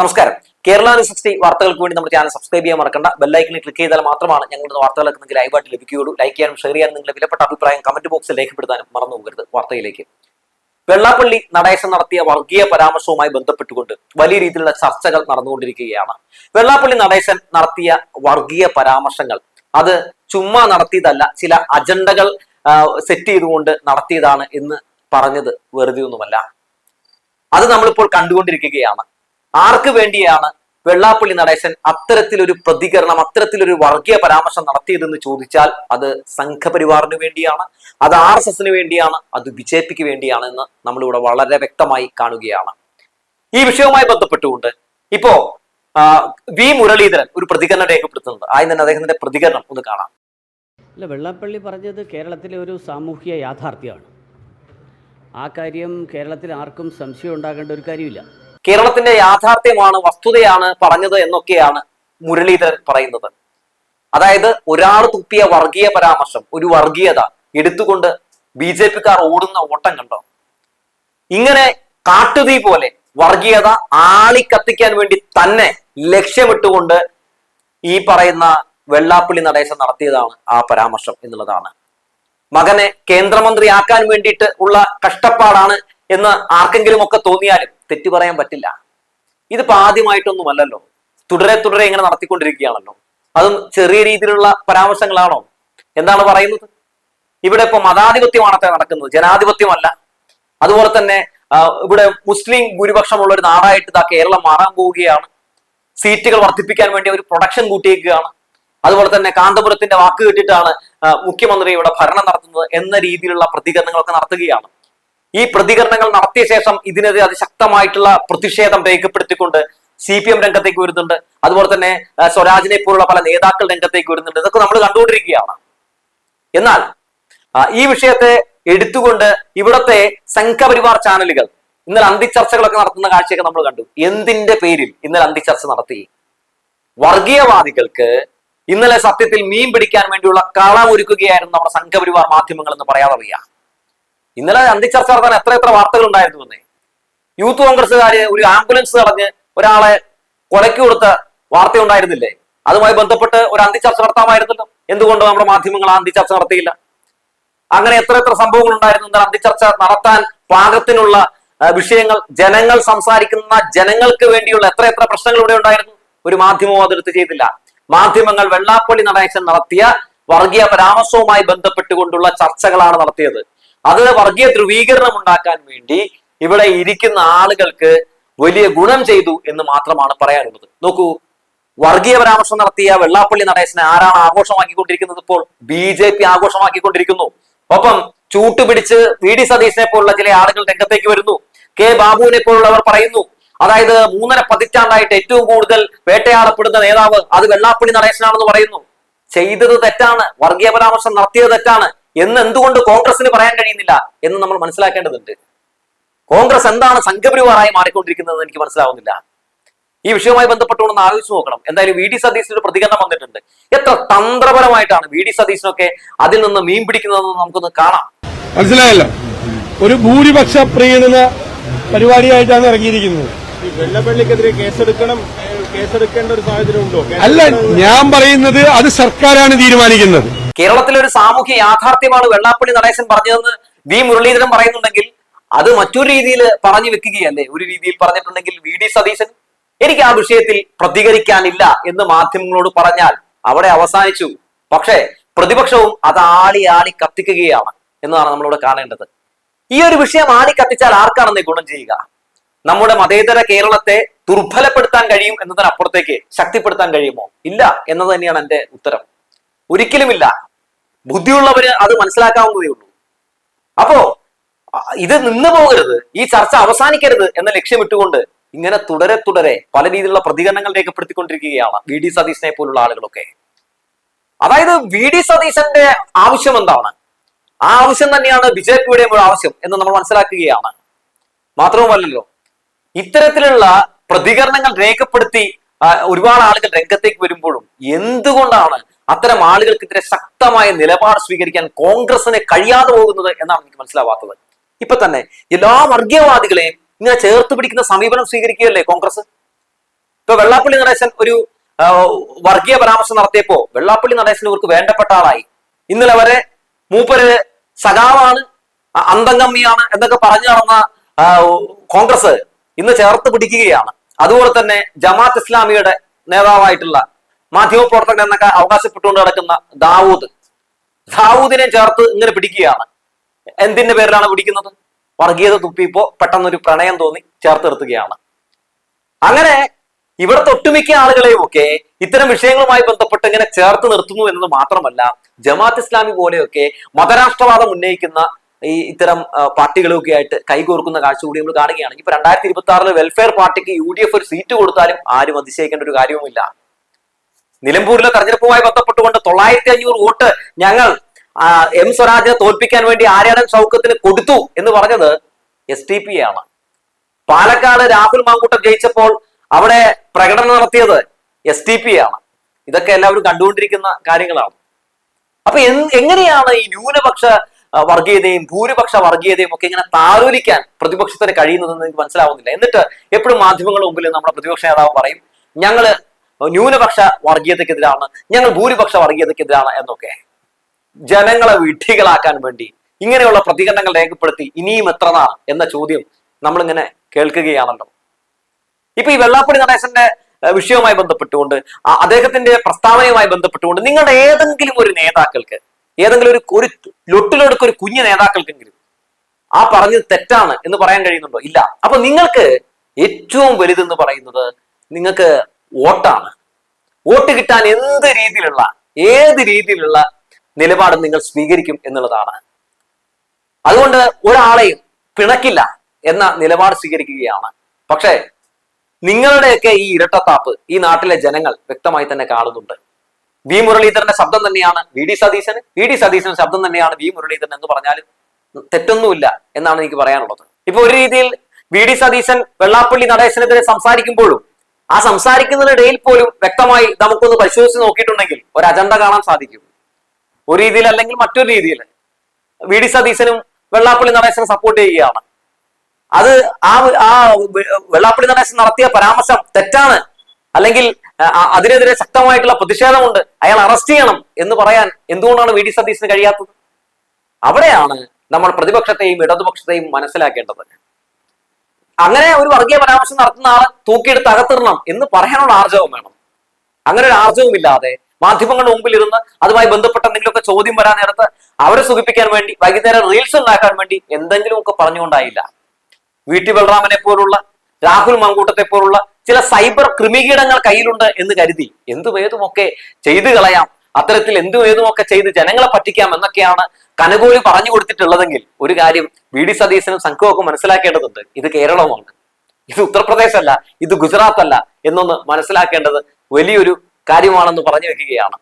നമസ്കാരം. Kerala news sixty വാർത്തകൾക്ക് വേണ്ടി നമ്മുടെ ചാനൽ സബ്സ്ക്രൈബ് ചെയ്യാൻ മറക്കണ്ട. ബെല്ലൈക്കണിൽ ക്ലിക്ക് ചെയ്താൽ മാത്രമാണ് ഞങ്ങളുടെ വാർത്തകളൊക്കെ നിങ്ങൾക്ക് ലൈവായിട്ട് ലഭിക്കുകയുള്ളൂ. ലൈക്ക് ചെയ്യാനും ഷെയർ ചെയ്യാനും നിങ്ങളുടെ വിലപ്പെട്ട അഭിപ്രായം കമന്റ് ബോക്സിൽ രേഖപ്പെടുത്താനും മറന്നു പോകരുത്. വാർത്തയിലേക്ക്. വെള്ളാപ്പള്ളി നടേശൻ നടത്തിയ വർഗീയ പരാമർശവുമായി ബന്ധപ്പെട്ടുകൊണ്ട് വലിയ രീതിയിലുള്ള ചർച്ചകൾ നടന്നുകൊണ്ടിരിക്കുകയാണ്. വെള്ളാപ്പള്ളി നടേശൻ നടത്തിയ വർഗീയ പരാമർശങ്ങൾ അത് ചുമ്മാ നടത്തിയതല്ല ചില അജണ്ടകൾ സെറ്റ് ചെയ്തുകൊണ്ട് നടത്തിയതാണ് എന്ന് പറഞ്ഞത് വെറുതെ ഒന്നുമല്ല. അത് നമ്മളിപ്പോൾ കണ്ടുകൊണ്ടിരിക്കുകയാണ്. ആർക്ക് വേണ്ടിയാണ് വെള്ളാപ്പള്ളി നടേശൻ അത്തരത്തിലൊരു പ്രതികരണം അത്തരത്തിലൊരു വർഗീയ പരാമർശം നടത്തിയതെന്ന് ചോദിച്ചാൽ അത് സംഘപരിവാറിന് വേണ്ടിയാണ് അത് ആർ എസ് എസിന് വേണ്ടിയാണ് അത് ബി ജെ പിക്ക് വേണ്ടിയാണ് എന്ന് നമ്മളിവിടെ വളരെ വ്യക്തമായി കാണുകയാണ്. ഈ വിഷയവുമായി ബന്ധപ്പെട്ടുകൊണ്ട് ഇപ്പോ വി മുരളീധരൻ ഒരു പ്രതികരണം രേഖപ്പെടുത്തുന്നുണ്ട്. ആദ്യം തന്നെ അദ്ദേഹത്തിന്റെ പ്രതികരണം ഒന്ന് കാണാം. അല്ല വെള്ളാപ്പള്ളി പറഞ്ഞത് കേരളത്തിലെ ഒരു സാമൂഹിക യാഥാർത്ഥ്യമാണ്. ആ കാര്യം കേരളത്തിൽ ആർക്കും സംശയം ഉണ്ടാകേണ്ട ഒരു കാര്യമില്ല. കേരളത്തിന്റെ യാഥാർത്ഥ്യമാണ് വസ്തുതയാണ് പറഞ്ഞത് എന്നൊക്കെയാണ് മുരളീധരൻ പറയുന്നത്. അതായത് ഒരാൾ തുപ്പിയ വർഗീയ പരാമർശം ഒരു വർഗീയത എടുത്തുകൊണ്ട് ബി ജെ പിക്കാർ ഓടുന്ന ഓട്ടം കണ്ടോ? ഇങ്ങനെ കാട്ടുതീ പോലെ വർഗീയത ആളിക്കത്തിക്കാൻ വേണ്ടി തന്നെ ലക്ഷ്യമിട്ടുകൊണ്ട് ഈ പറയുന്ന വെള്ളാപ്പള്ളി നടേശൻ നടത്തിയതാണ് ആ പരാമർശം എന്നുള്ളതാണ്. മകനെ കേന്ദ്രമന്ത്രിയാക്കാൻ വേണ്ടിയിട്ട് ഉള്ള കഷ്ടപ്പാടാണ് എന്ന് ആർക്കെങ്കിലും ഒക്കെ തോന്നിയാലും തെറ്റു പറയാൻ പറ്റില്ല. ഇതിപ്പോ ആദ്യമായിട്ടൊന്നുമല്ലല്ലോ തുടരെ തുടരെ ഇങ്ങനെ നടത്തിക്കൊണ്ടിരിക്കുകയാണല്ലോ. അതും ചെറിയ രീതിയിലുള്ള പരാമർശങ്ങളാണോ? എന്താണ് പറയുന്നത്? ഇവിടെ ഇപ്പൊ മതാധിപത്യമാണ് അത്ര നടക്കുന്നത്. ജനാധിപത്യമല്ല. അതുപോലെ തന്നെ ഇവിടെ മുസ്ലിം ഭൂരിപക്ഷമുള്ള ഒരു നാടായിട്ട് ഇതാ കേരളം മാറാൻ പോവുകയാണ്. സീറ്റുകൾ വർദ്ധിപ്പിക്കാൻ വേണ്ടി ഒരു പ്രൊഡക്ഷൻ കൂട്ടിയേക്കുകയാണ്. അതുപോലെ തന്നെ കാന്തപുരത്തിന്റെ വാക്ക് കേട്ടിട്ടാണ് മുഖ്യമന്ത്രി ഇവിടെ ഭരണം നടത്തുന്നത് എന്ന രീതിയിലുള്ള പ്രതികരണങ്ങളൊക്കെ നടത്തുകയാണ്. ഈ പ്രതികരണങ്ങൾ നടത്തിയ ശേഷം ഇതിനെതിരെ അതിശക്തമായിട്ടുള്ള പ്രതിഷേധം രേഖപ്പെടുത്തിക്കൊണ്ട് സി പി എം രംഗത്തേക്ക് വരുന്നുണ്ട്. അതുപോലെ തന്നെ സ്വരാജിനെ പോലുള്ള പല നേതാക്കൾ രംഗത്തേക്ക് വരുന്നുണ്ട്. ഇതൊക്കെ നമ്മൾ കണ്ടുകൊണ്ടിരിക്കുകയാണ്. എന്നാൽ ഈ വിഷയത്തെ എടുത്തുകൊണ്ട് ഇവിടത്തെ സംഘപരിവാർ ചാനലുകൾ ഇന്നലെ അന്തിച്ചർച്ചകളൊക്കെ നടത്തുന്ന കാഴ്ചയൊക്കെ നമ്മൾ കണ്ടു. എന്തിന്റെ പേരിൽ ഇന്നലെ അന്തിച്ചർച്ച നടത്തി? വർഗീയവാദികൾക്ക് ഇന്നലെ സത്യത്തിൽ മീൻ പിടിക്കാൻ വേണ്ടിയുള്ള കളമൊരുക്കുകയായിരുന്നു നമ്മുടെ സംഘപരിവാർ മാധ്യമങ്ങൾ എന്ന് പറയാതറിയാം ഇന്നലെ അന്തിച്ചർച്ച നടത്താൻ എത്ര എത്ര വാർത്തകൾ ഉണ്ടായിരുന്നു എന്നേ. യൂത്ത് കോൺഗ്രസ്സുകാര് ഒരു ആംബുലൻസ് തടഞ്ഞ് ഒരാളെ കൊലക്കി കൊടുത്ത വാർത്ത ഉണ്ടായിരുന്നില്ലേ അതുമായി ബന്ധപ്പെട്ട് ഒരു അന്തിച്ചർച്ച നടത്താമായിരുന്നല്ലോ. എന്തുകൊണ്ട് നമ്മുടെ മാധ്യമങ്ങൾ അന്തിച്ചർച്ച നടത്തിയില്ല? അങ്ങനെ എത്ര എത്ര സംഭവങ്ങൾ ഉണ്ടായിരുന്നു എന്നാൽ അന്തിച്ചർച്ച നടത്താൻ പാകത്തിനുള്ള വിഷയങ്ങൾ ജനങ്ങൾ സംസാരിക്കുന്ന ജനങ്ങൾക്ക് വേണ്ടിയുള്ള എത്ര എത്ര പ്രശ്നങ്ങൾ ഇവിടെ ഉണ്ടായിരുന്നു? ഒരു മാധ്യമവും അതെടുത്ത് ചെയ്തില്ല. മാധ്യമങ്ങൾ വെള്ളാപ്പള്ളി നടേശൻ നടത്തിയ വർഗീയ പരാമർശവുമായി ബന്ധപ്പെട്ടുകൊണ്ടുള്ള ചർച്ചകളാണ് നടത്തിയത്. അത് വർഗീയ ധ്രുവീകരണം ഉണ്ടാക്കാൻ വേണ്ടി ഇവിടെ ഇരിക്കുന്ന ആളുകൾക്ക് വലിയ ഗുണം ചെയ്തു എന്ന് മാത്രമാണ് പറയാനുള്ളത്. നോക്കൂ വർഗീയ പരാമർശം നടത്തിയ വെള്ളാപ്പള്ളി നടേശനെ ആരാണ് ആഘോഷമാക്കിക്കൊണ്ടിരിക്കുന്നത് ഇപ്പോൾ? ബി ജെ പി ആഘോഷമാക്കിക്കൊണ്ടിരിക്കുന്നു. ഒപ്പം ചൂട്ടുപിടിച്ച് വി ഡി സതീശനെ പോലുള്ള ചില ആളുകൾ രംഗത്തേക്ക് വരുന്നു. കെ ബാബുവിനെ പോലുള്ളവർ പറയുന്നു. അതായത് മൂന്നര പതിറ്റാണ്ടായിട്ട് ഏറ്റവും കൂടുതൽ വേട്ടയാടപ്പെടുന്ന നേതാവ് അത് വെള്ളാപ്പള്ളി നടേശനാണെന്ന് പറയുന്നു. ചെയ്തത് തെറ്റാണ്. വർഗീയ പരാമർശം നടത്തിയത് തെറ്റാണ്. എന്ന് എന്തുകൊണ്ട് കോൺഗ്രസിന് പറയാൻ കഴിയുന്നില്ല എന്ന് നമ്മൾ മനസ്സിലാക്കേണ്ടതുണ്ട്. കോൺഗ്രസ് എന്താണ് സംഘപരിവാറായി മാറിക്കൊണ്ടിരിക്കുന്നത് എനിക്ക് മനസ്സിലാവുന്നില്ല. ഈ വിഷയവുമായി ബന്ധപ്പെട്ടുകൊണ്ടൊന്ന് ആലോചിച്ച് നോക്കണം. എന്തായാലും വി ഡി സതീശിനൊരു പ്രതികരണം വന്നിട്ടുണ്ട്. എത്ര തന്ത്രപരമായിട്ടാണ് വി ഡി സതീശനൊക്കെ അതിൽ നിന്ന് മീൻ പിടിക്കുന്നതെന്ന് നമുക്കൊന്ന് കാണാം. മനസ്സിലായല്ലോ? ഒരു ഭൂരിപക്ഷ പ്രീണന പരിപാടിയായിട്ടാണ് ഇറങ്ങിയിരിക്കുന്നത്. ഈ വെള്ളപ്പള്ളിക്കെതിരെ കേസെടുക്കണം കേസെടുക്കേണ്ട ഒരു സാഹചര്യം ഉണ്ടോ? അല്ല ഞാൻ പറയുന്നത് അത് സർക്കാരാണ് തീരുമാനിക്കുന്നത്. കേരളത്തിലെ ഒരു സാമൂഹ്യ യാഥാർത്ഥ്യമാണ് വെള്ളാപ്പള്ളി നടേശൻ പറഞ്ഞതെന്ന് വി മുരളീധരൻ പറയുന്നുണ്ടെങ്കിൽ അത് മറ്റൊരു രീതിയിൽ പറഞ്ഞു വെക്കുകയല്ലേ? ഒരു രീതിയിൽ പറഞ്ഞിട്ടുണ്ടെങ്കിൽ വി ഡി സതീശൻ എനിക്ക് ആ വിഷയത്തിൽ പ്രതികരിക്കാനില്ല എന്ന് മാധ്യമങ്ങളോട് പറഞ്ഞാൽ അവിടെ അവസാനിച്ചു. പക്ഷേ പ്രതിപക്ഷവും അത് ആളി ആളി കത്തിക്കുകയാണ് എന്നതാണ് നമ്മളിവിടെ കാണേണ്ടത്. ഈ ഒരു വിഷയം ആളി കത്തിച്ചാൽ ആർക്കാണെന്ന് ഗുണം ചെയ്യുക? നമ്മുടെ മതേതര കേരളത്തെ ദുർബലപ്പെടുത്താൻ കഴിയും എന്നതിനപ്പുറത്തേക്ക് ശക്തിപ്പെടുത്താൻ കഴിയുമോ? ഇല്ല എന്നത് തന്നെയാണ് എന്റെ ഉത്തരം. ഒരിക്കലുമില്ല. ബുദ്ധിയുള്ളവര് അത് മനസ്സിലാക്കാവുന്നതേ ഉള്ളൂ. അപ്പോ ഇത് നിന്ന് പോകരുത് ഈ ചർച്ച അവസാനിക്കരുത് എന്ന ലക്ഷ്യമിട്ടുകൊണ്ട് ഇങ്ങനെ തുടരെ തുടരെ പല രീതിയിലുള്ള പ്രതികരണങ്ങൾ രേഖപ്പെടുത്തിക്കൊണ്ടിരിക്കുകയാണ് വി ഡി സതീശനെ പോലുള്ള ആളുകളൊക്കെ. അതായത് വി ഡി സതീശന്റെ ആവശ്യം എന്താണ്? ആ ആവശ്യം തന്നെയാണ് ബി ജെ പിയുടെയും ഒരു ആവശ്യം എന്ന് നമ്മൾ മനസ്സിലാക്കുകയാണ്. മാത്രവുമല്ലല്ലോ ഇത്തരത്തിലുള്ള പ്രതികരണങ്ങൾ രേഖപ്പെടുത്തി ഒരുപാട് ആളുകൾ രംഗത്തേക്ക് വരുമ്പോഴും എന്തുകൊണ്ടാണ് അത്തരം ആളുകൾക്കെതിരെ ശക്തമായ നിലപാട് സ്വീകരിക്കാൻ കോൺഗ്രസിന് കഴിയാതെ പോകുന്നത് എന്നാണ് എനിക്ക് മനസ്സിലാവാത്തത്. ഇപ്പൊ തന്നെ എല്ലാ വർഗീയവാദികളെയും ഇങ്ങനെ ചേർത്ത് പിടിക്കുന്ന സമീപനം സ്വീകരിക്കുകയല്ലേ കോൺഗ്രസ്? ഇപ്പൊ വെള്ളാപ്പള്ളി നടേശൻ ഒരു വർഗീയ പരാമർശം നടത്തിയപ്പോ വെള്ളാപ്പള്ളി നടേശൻ ഇവർക്ക് വേണ്ടപ്പെട്ട ആളായി. ഇന്നലെ വരെ മൂപ്പര് സഖാവാണ് അന്തംഗമ്മിയാണ് എന്നൊക്കെ പറഞ്ഞു നടന്ന കോൺഗ്രസ് ഇന്ന് ചേർത്ത് പിടിക്കുകയാണ്. അതുപോലെ തന്നെ ജമാഅത്ത് ഇസ്ലാമിയുടെ നേതാവായിട്ടുള്ള മാധ്യമപ്രവർത്തകൻ എന്നൊക്കെ അവകാശപ്പെട്ടുകൊണ്ട് നടക്കുന്ന ദാവൂദ്. ദാവൂദിനെ ചേർത്ത് ഇങ്ങനെ പിടിക്കുകയാണ്. എന്തിന്റെ പേരിലാണ് പിടിക്കുന്നത്? വർഗീയത തുപ്പിയപ്പോ പെട്ടെന്നൊരു പ്രണയം തോന്നി ചേർത്ത് നിർത്തുകയാണ് അങ്ങനെ ഇവിടുത്തെ ഒട്ടുമിക്ക ആളുകളെയും ഒക്കെ ഇത്തരം വിഷയങ്ങളുമായി ബന്ധപ്പെട്ട് ഇങ്ങനെ ചേർത്ത് നിർത്തുന്നു എന്നത് മാത്രമല്ല ജമാഅത്ത് ഇസ്ലാമി പോലെയൊക്കെ മതരാഷ്ട്രവാദം ഉന്നയിക്കുന്ന ഈ ഇത്തരം പാർട്ടികളൊക്കെ ആയിട്ട് കൈകോർക്കുന്ന കാഴ്ച കൂടി നമ്മൾ കാണുകയാണ് ഇപ്പൊ രണ്ടായിരത്തി ഇരുപത്തി ആറിൽ വെൽഫെയർ പാർട്ടിക്ക് യു ഡി എഫ് ഒരു സീറ്റ് കൊടുത്താലും ആരും അതിശയിക്കേണ്ട ഒരു കാര്യവുമില്ല. നിലമ്പൂരിലെ തെരഞ്ഞെടുപ്പുമായി ബന്ധപ്പെട്ടുകൊണ്ട് തൊള്ളായിരത്തി അഞ്ഞൂറ് വോട്ട് ഞങ്ങൾ എം സ്വരാജിനെ തോൽപ്പിക്കാൻ വേണ്ടി ആര്യാടൻ സൗഖ്യത്തിന് കൊടുത്തു എന്ന് പറഞ്ഞത് എസ് ടി പി ആണ്. പാലക്കാട് രാഹുൽ മാങ്കൂട്ടം ജയിച്ചപ്പോൾ അവിടെ പ്രകടനം നടത്തിയത് എസ് ടി പി ആണ്. ഇതൊക്കെ എല്ലാവരും കണ്ടുകൊണ്ടിരിക്കുന്ന കാര്യങ്ങളാണ്. അപ്പൊ എങ്ങനെയാണ് ഈ ന്യൂനപക്ഷ വർഗീയതയും ഭൂരിപക്ഷ വർഗീയതയും ഒക്കെ ഇങ്ങനെ താലോലിക്കാൻ പ്രതിപക്ഷത്തിന് കഴിയുന്നതെന്ന് എനിക്ക് മനസ്സിലാവുന്നില്ല. എന്നിട്ട് എപ്പോഴും മാധ്യമങ്ങളുടെ മുമ്പിൽ നമ്മുടെ പ്രതിപക്ഷ നേതാവ് പറയും ഞങ്ങൾ ന്യൂനപക്ഷ വർഗീയതയ്ക്കെതിരാണ് ഞങ്ങൾ ഭൂരിപക്ഷ വർഗീയതയ്ക്കെതിരാണ് എന്നൊക്കെ. ജനങ്ങളെ വിഡ്ഢികളാക്കാൻ വേണ്ടി ഇങ്ങനെയുള്ള പ്രതികരണങ്ങൾ രേഖപ്പെടുത്തി ഇനിയും എത്ര നാൾ എന്ന ചോദ്യം നമ്മളിങ്ങനെ കേൾക്കുകയാണല്ലോ. ഇപ്പൊ ഈ വെള്ളാപ്പള്ളി നടേശന്റെ വിഷയവുമായി ബന്ധപ്പെട്ടുകൊണ്ട് അദ്ദേഹത്തിന്റെ പ്രസ്താവനയുമായി ബന്ധപ്പെട്ടുകൊണ്ട് നിങ്ങളുടെ ഏതെങ്കിലും ഒരു നേതാക്കൾക്ക് ഏതെങ്കിലും ഒരു ഒരു ലൊട്ടിലൊടുക്ക ഒരു കുഞ്ഞു നേതാക്കൾക്കെങ്കിലും ആ പറഞ്ഞത് തെറ്റാണ് എന്ന് പറയാൻ കഴിയുന്നുണ്ടോ? ഇല്ല. അപ്പൊ നിങ്ങൾക്ക് ഏറ്റവും വലുതെന്ന് പറയുന്നത് നിങ്ങൾക്ക് വോട്ടാണ്. വോട്ട് കിട്ടാൻ എന്ത് രീതിയിലുള്ള ഏത് രീതിയിലുള്ള നിലപാടും നിങ്ങൾ സ്വീകരിക്കും എന്നുള്ളതാണ്. അതുകൊണ്ട് ഒരാളെയും പിണക്കില്ല എന്ന നിലപാട് സ്വീകരിക്കുകയാണ്. പക്ഷേ നിങ്ങളുടെയൊക്കെ ഈ ഇരട്ടത്താപ്പ് ഈ നാട്ടിലെ ജനങ്ങൾ വ്യക്തമായി തന്നെ കാണുന്നുണ്ട്. വി മുരളീധരന്റെ ശബ്ദം തന്നെയാണ് വി ഡി സതീശന്. വി ഡി സതീശന്റെ ശബ്ദം തന്നെയാണ് വി മുരളീധരൻ എന്ന് പറഞ്ഞാലും തെറ്റൊന്നുമില്ല എന്നാണ് എനിക്ക് പറയാനുള്ളത്. ഇപ്പൊ ഒരു രീതിയിൽ വി ഡി സതീശൻ വെള്ളാപ്പള്ളി നടേശനെതിരെ സംസാരിക്കുമ്പോഴും ആ സംസാരിക്കുന്നതിനിടയിൽ പോലും വ്യക്തമായി നമുക്കൊന്ന് പരിശോധിച്ച് നോക്കിയിട്ടുണ്ടെങ്കിൽ ഒരു അജണ്ട കാണാൻ സാധിക്കും. ഒരു രീതിയിൽ അല്ലെങ്കിൽ മറ്റൊരു രീതിയിൽ. വി ഡി സതീശനും വെള്ളാപ്പള്ളി നടേശനെ സപ്പോർട്ട് ചെയ്യുകയാണ്. അത് ആ ആ വെള്ളാപ്പള്ളി നടേശൻ നടത്തിയ പരാമർശം തെറ്റാണ്. അല്ലെങ്കിൽ അതിനെതിരെ ശക്തമായിട്ടുള്ള പ്രതിഷേധമുണ്ട്. അയാൾ അറസ്റ്റ് ചെയ്യണം എന്ന് പറയാൻ എന്തുകൊണ്ടാണ് വി ഡി സതീശന് കഴിയാത്തത്? അവിടെയാണ് നമ്മൾ പ്രതിപക്ഷത്തെയും ഇടതുപക്ഷത്തെയും മനസ്സിലാക്കേണ്ടത്. അങ്ങനെ ഒരു വർഗീയ പരാമർശം നടത്തുന്ന ആളെ തൂക്കിയെടുത്ത് അകത്തിടണം എന്ന് പറയാനുള്ള ആർജവം വേണം. അങ്ങനെ ഒരു ആർജവും ഇല്ലാതെ മാധ്യമങ്ങളുടെ മുമ്പിൽ ഇരുന്ന് അതുമായി ബന്ധപ്പെട്ട എന്തെങ്കിലുമൊക്കെ ചോദ്യം വരാൻ നേരത്ത് അവരെ സുഖിപ്പിക്കാൻ വേണ്ടി വൈകുന്നേരം റീൽസ് ഉണ്ടാക്കാൻ വേണ്ടി എന്തെങ്കിലുമൊക്കെ പറഞ്ഞുകൊണ്ടായില്ല. വി ടി ബലറാമനെ പോലുള്ള രാഹുൽ മങ്കൂട്ടത്തെ പോലുള്ള ചില സൈബർ ക്രിമികീടങ്ങൾ കയ്യിലുണ്ട് എന്ന് കരുതി എന്തും ഏതുമൊക്കെ ചെയ്തു കളയാം അത്തരത്തിൽ എന്തും ഏതുമൊക്കെ ചെയ്ത് ജനങ്ങളെ പറ്റിക്കാം എന്നൊക്കെയാണ് കനകോളി പറഞ്ഞു കൊടുത്തിട്ടുള്ളതെങ്കിൽ ഒരു കാര്യം വി ഡി സതീശനും സംഘമൊക്കെ മനസ്സിലാക്കേണ്ടതുണ്ട്. ഇത് കേരളമാണ് ഇത് ഉത്തർപ്രദേശ് അല്ല ഇത് ഗുജറാത്ത് അല്ല എന്നൊന്ന് മനസ്സിലാക്കേണ്ടത് വലിയൊരു കാര്യമാണെന്ന് പറഞ്ഞു വെക്കുകയാണ്.